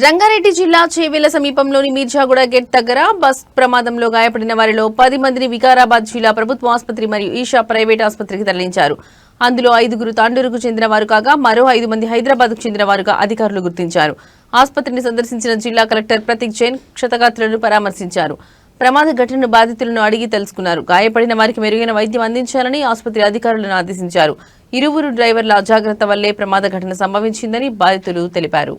రంగారెడ్డి జిల్లా చేవేల సమీపంలోని మీర్జాగూడ గేట్ దగ్గర బస్ ప్రమాదంలో గాయపడిన వారిలో పది మందిని వికారాబాద్ జిల్లా ప్రభుత్వ ఆసుపత్రి మరియు ఈషా ప్రైవేట్ ఆసుపత్రికి తరలించారు. అందులో ఐదుగురు తాండూరుకు చెందిన వారు కాగా మరో ఐదు మంది హైదరాబాద్కు చెందిన వారుగా అధికారులు గుర్తించారు. ఆసుపత్రిని సందర్శించిన జిల్లా కలెక్టర్ ప్రతీక్ జైన్ క్షతగాత్రులను పరామర్శించారు. ప్రమాద ఘటనను బాధితులను అడిగి తెలుసుకున్నారు. గాయపడిన వారికి మెరుగైన వైద్యం అందించాలని ఆసుపత్రి అధికారులను ఆదేశించారు. ఇరువురు డ్రైవర్ల అజాగ్రత్త వల్లే ప్రమాద ఘటన సంభవించిందని బాధితులు తెలిపారు.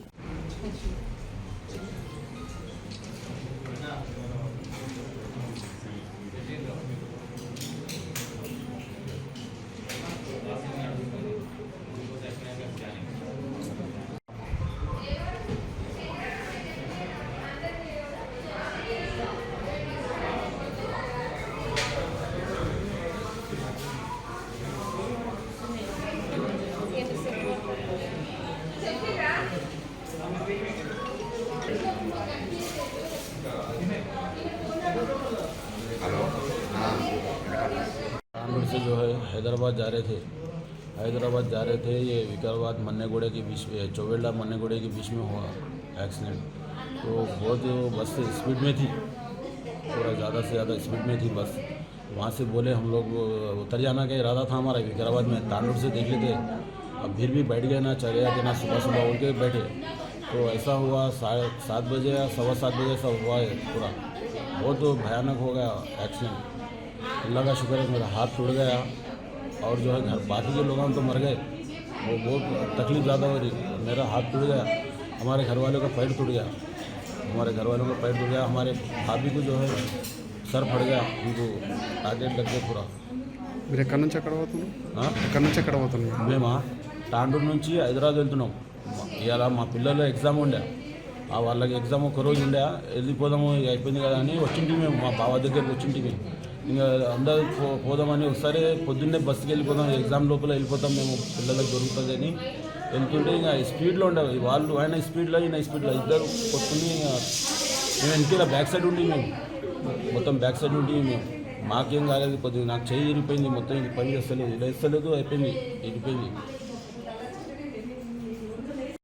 से जो है हैदराबाद जा रहे थे। हैदराबाद जा रहे थे, ये विकाराबाद मन्नेगोड़े के बीच में चौबेला मन्नेगोड़े के बीच में हुआ एक्सीडेंट तो बहुत बस स्पीड में थी, थोड़ा ज़्यादा से ज़्यादा स्पीड में थी बस। वहाँ से बोले हम लोग उतर जाना का इरादा था हमारा विकाराबाद में तांडुर से देख लेते। अब फिर भी बैठ गए ना चले जाते ना सुबह सुबह उठ के बैठे। तो ऐसा हुआ, साढ़े सात बजे या सवा सात बजे ऐसा हुआ है पूरा। बहुत भयानक हो गया एक्सीडेंट अल्लाह का शुक्र है मेरा हाथ टूट गया और जो है घर बाकी के लोग हम तो मर गए वो बहुत तकलीफ ज़्यादा हो रही मेरा हाथ टूट गया हमारे घर वालों का पैर टूट गया हमारे घर वालों का पैर टूट गया हमारे भाभी को जो है सर फट गया उनको टारगेट लग गया पूरा మీరు ఎక్కడి నుంచి ఎక్కడ పోతున్నారు हाँ? ఎక్కడి నుంచి ఎక్కడ పోతున్నారు మేము తాండూరు నుంచి హైదరాబాద్ వెళ్తున్నాం ఇవాళ మా పిల్లలు ఎగ్జామ్ ఉండే ఆ వాళ్ళకి ఎగ్జామ్ ఒక రోజు ఉండే వెళ్ళిపోదాము ఇక అయిపోయింది కదా అని వచ్చింటి మేము మా బావ దగ్గరికి వచ్చింటి మేము ఇంకా అందరూ పో పోదామని ఒకసారి పొద్దున్నే బస్సుకి వెళ్ళిపోదాం ఎగ్జామ్ లోపల వెళ్ళిపోతాం మేము పిల్లలకు దొరుకుతుంది అని వెళ్తుంటే ఇంకా స్పీడ్లో ఉండే వాళ్ళు ఆయన స్పీడ్లో ఈయన స్పీడ్లో ఇద్దరు కొట్టుకుని ఇంకా మేము వెనకాల బ్యాక్ సైడ్ ఉండి మేము మొత్తం బ్యాక్ సైడ్ ఉండి మేము. మాకేం కాలేదు కొద్దిగా నాకు చెయ్యి ఇరిపోయింది మొత్తం ఇది పని చేస్తలేదు ఇలా వేస్తలేదు అయిపోయింది ఇరిపోయింది